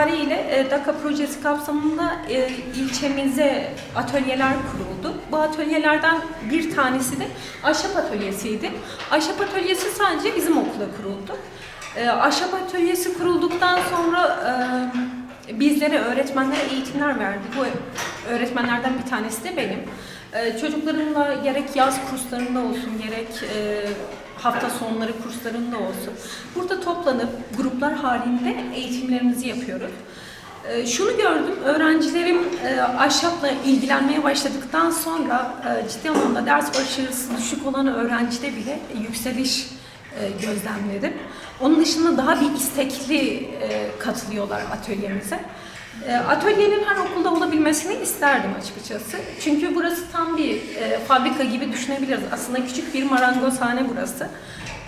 itibariyle e, DAKA projesi kapsamında e, ilçemize atölyeler kuruldu. Bu atölyelerden bir tanesi de ahşap atölyesiydi. Ahşap atölyesi sadece bizim okulda kuruldu. E, ahşap atölyesi kurulduktan sonra bizlere öğretmenlere eğitimler verdi. Bu öğretmenlerden bir tanesi de benim. Çocuklarımla gerek yaz kurslarında olsun gerek hafta sonları kurslarında olsun. Burada toplanıp gruplar halinde eğitimlerimizi yapıyoruz. Ee, Şunu gördüm, öğrencilerim e, ahşapla ilgilenmeye başladıktan sonra e, ciddi anlamda ders başarısı düşük olan öğrencide bile yükseliş e, gözlemledim. Onun dışında daha bir istekli katılıyorlar atölyemize. E, Atölyenin her okulda olabilmesini isterdim açıkçası. Çünkü burası tam bir e, fabrika gibi düşünebiliriz. Aslında küçük bir marangozhane burası.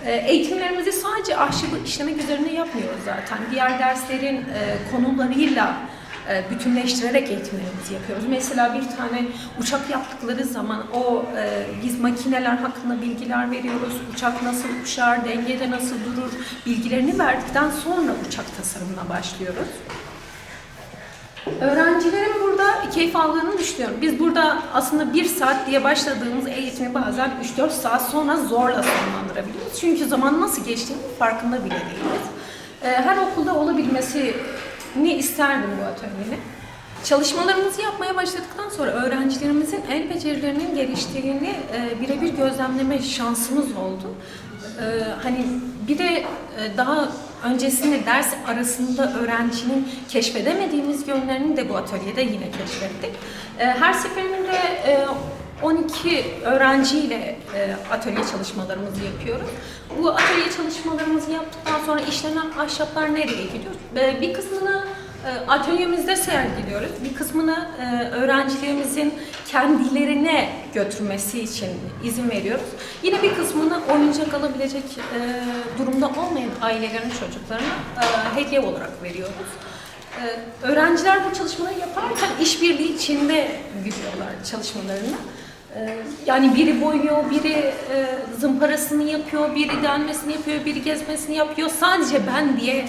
E, Eğitimlerimizi sadece ahşabı işlemek üzerine yapmıyoruz zaten. Diğer derslerin e, konularıyla e, bütünleştirerek eğitimlerimizi yapıyoruz. Mesela bir tane uçak yaptıkları zaman o e, biz makineler hakkında bilgiler veriyoruz. Uçak nasıl uçar, dengede nasıl durur bilgilerini verdikten sonra uçak tasarımına başlıyoruz. Öğrencilerin burada keyif aldığını düşünüyorum. Biz burada aslında bir saat diye başladığımız eğitimi bazen 3-4 saat sonra zorla sonlandırabiliyoruz. Çünkü zaman nasıl geçtiğini farkında bile değiliz. Ee, Her okulda olabilmesini isterdim bu atölyenin. Çalışmalarımızı yapmaya başladıktan sonra öğrencilerimizin el becerilerinin geliştiğini e, birebir gözlemleme şansımız oldu. E, hani bir de e, daha öncesinde ders arasında öğrencinin keşfedemediğimiz yönlerini de bu atölyede yine keşfettik. E, her seferinde e, 12 öğrenciyle e, atölye çalışmalarımızı yapıyoruz. Bu atölye çalışmalarımızı yaptıktan sonra işlenen ahşaplar nereye gidiyor? Bir kısmını Atölyemizde sergiliyoruz. Bir kısmını e, öğrencilerimizin kendilerine götürmesi için izin veriyoruz. Yine bir kısmını oyuncak alabilecek e, durumda olmayan ailelerin çocuklarına e, hediye olarak veriyoruz. Öğrenciler bu çalışmaları yaparken işbirliği içinde gidiyorlar çalışmalarına. E, Yani biri boyuyor, biri zımparasını yapıyor, biri delmesini yapıyor, biri gezmesini yapıyor. Sadece ben diye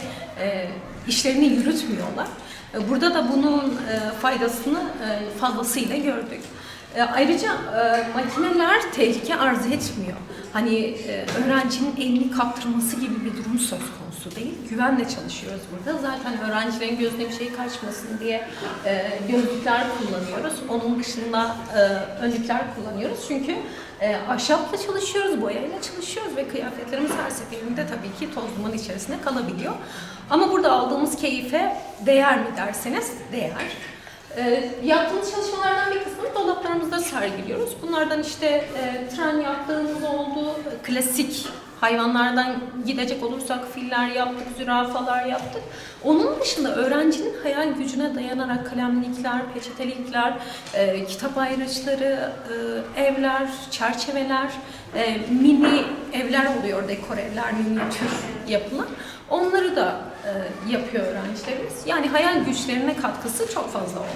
işlerini yürütmüyorlar. E, Burada da bunun e, faydasını e, fazlasıyla gördük. Ayrıca makineler tehlike arz etmiyor. Hani öğrencinin elini kaptırması gibi bir durum söz konusu değil. Güvenle çalışıyoruz burada. Zaten öğrencilerin gözüne bir şey kaçmasın diye gözlükler kullanıyoruz. Onun dışında önlükler kullanıyoruz. Çünkü e, ahşapla çalışıyoruz, boyayla çalışıyoruz ve kıyafetlerimiz her seferinde tabii ki toz duman içerisinde kalabiliyor. Ama burada aldığımız keyfe değer mi derseniz değer. E, yaptığımız çalışmalardan bir kısmını dolaplarımızda sergiliyoruz. Bunlardan işte e, tren yaptığımız oldu, klasik hayvanlardan gidecek olursak filler yaptık, zürafalar yaptık. Onun dışında öğrencinin hayal gücüne dayanarak kalemlikler, peçetelikler, e, kitap ayraçları, e, evler, çerçeveler, e, mini evler oluyor, dekor evler, minyatür yapılar. Onları da yapıyor öğrencilerimiz. Yani hayal güçlerine katkısı çok fazla oldu.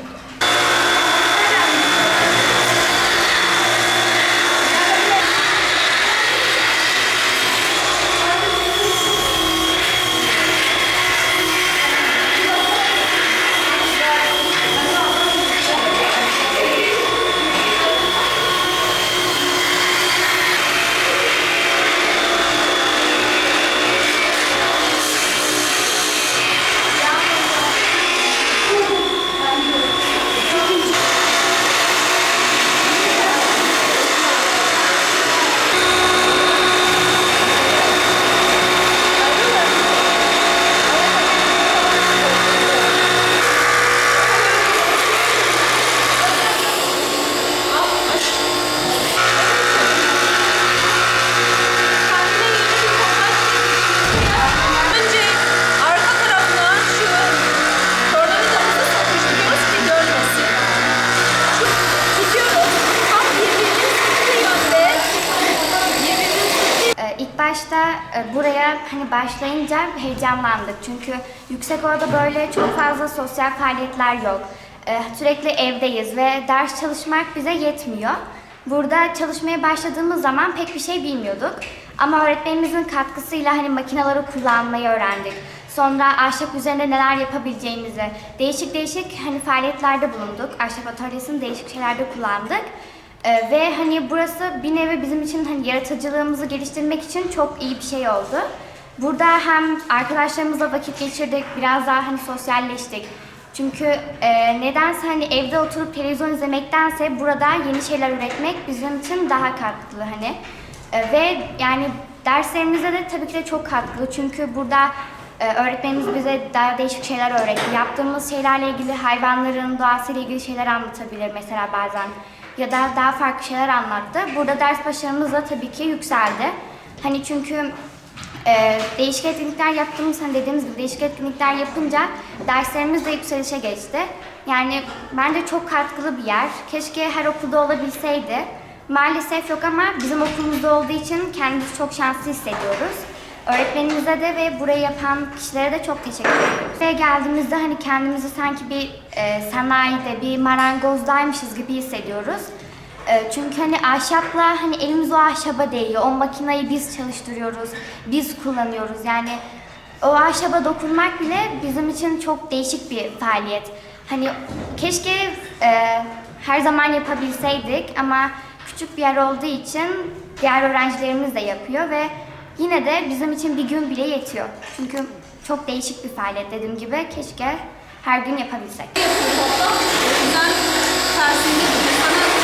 Başta e, buraya hani başlayınca heyecanlandık. Çünkü yüksek orada böyle çok fazla sosyal faaliyetler yok. Ee, Sürekli evdeyiz ve ders çalışmak bize yetmiyor. Burada çalışmaya başladığımız zaman pek bir şey bilmiyorduk. Ama öğretmenimizin katkısıyla hani makineleri kullanmayı öğrendik. Sonra ahşap üzerinde neler yapabileceğimizi, değişik değişik hani faaliyetlerde bulunduk. Ahşap atölyesini değişik şeylerde kullandık. Ee, ve hani burası bir nevi bizim için hani yaratıcılığımızı geliştirmek için çok iyi bir şey oldu. Burada hem arkadaşlarımızla vakit geçirdik, biraz daha hani sosyalleştik. Çünkü e, nedense hani evde oturup televizyon izlemektense burada yeni şeyler üretmek bizim için daha katkılı hani. E, ve yani derslerimize de tabii ki de çok katkılı. Çünkü burada e, öğretmenimiz bize daha değişik şeyler öğretti. Yaptığımız şeylerle ilgili hayvanların doğasıyla ilgili şeyler anlatabilir mesela bazen. Ya da daha farklı şeyler anlattı. Burada ders başarımız da tabii ki yükseldi. Hani çünkü ee, değişik etkinlikler yaptığımız, hani dediğimiz gibi değişik etkinlikler yapınca derslerimiz de yükselişe geçti. Yani bence çok katkılı bir yer. Keşke her okulda olabilseydi. Maalesef yok ama bizim okulumuzda olduğu için kendimizi çok şanslı hissediyoruz. Öğretmenimize de ve burayı yapan kişilere de çok teşekkür ediyoruz. Buraya geldiğimizde hani kendimizi sanki bir e, sanayide, bir marangozdaymışız gibi hissediyoruz. Ee, Çünkü hani ahşapla hani elimiz o ahşaba değiyor. O makinayı biz çalıştırıyoruz, biz kullanıyoruz. Yani o ahşaba dokunmak bile bizim için çok değişik bir faaliyet. Hani keşke e, her zaman yapabilseydik ama küçük bir yer olduğu için diğer öğrencilerimiz de yapıyor ve Yine de bizim için bir gün bile yetiyor. Çünkü çok değişik bir faaliyet dediğim gibi. Keşke her gün yapabilsek. O yüzden tersinde